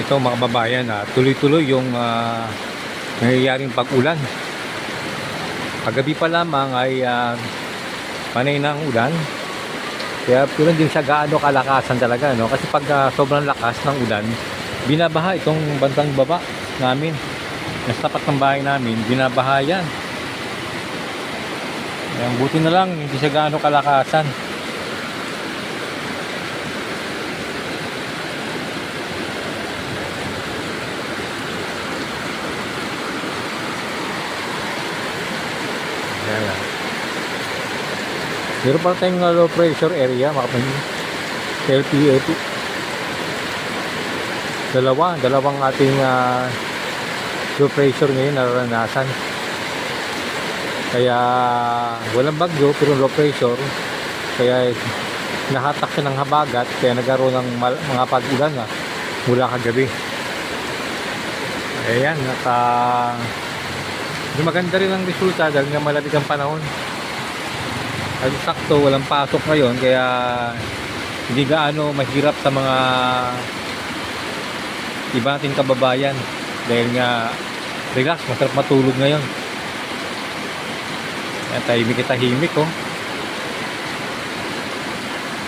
ito mga kababayan, ah, tuloy-tuloy yung ah, nangyayaring pag-ulan. Kagabi pa lamang ay ah, panay na ang ulan. Kaya pero hindi siya gaano kalakasan talaga. No? Kasi pag ah, sobrang lakas ng ulan, binabaha itong bandang baba namin. Nasa tapat ng bahay namin, binabaha yan. Kaya buti na lang, hindi siya gaano kalakasan. Ayan. Meron pa tayong uh, low pressure area, mga kapatid. LPA 2. Dalawa, dalawang ating uh, low pressure ngayon nararanasan. Kaya walang bagyo pero low pressure. Kaya nahatak siya ng habagat kaya nagkaroon ng mga pag-ulan na mula kagabi. Ayan, uh, maganda rin ang resulta dahil nga malamig ang panahon. At sakto, walang pasok ngayon kaya hindi gaano mahirap sa mga iba nating kababayan dahil nga relax, masarap matulog ngayon. Kaya tahimik tahimik oh.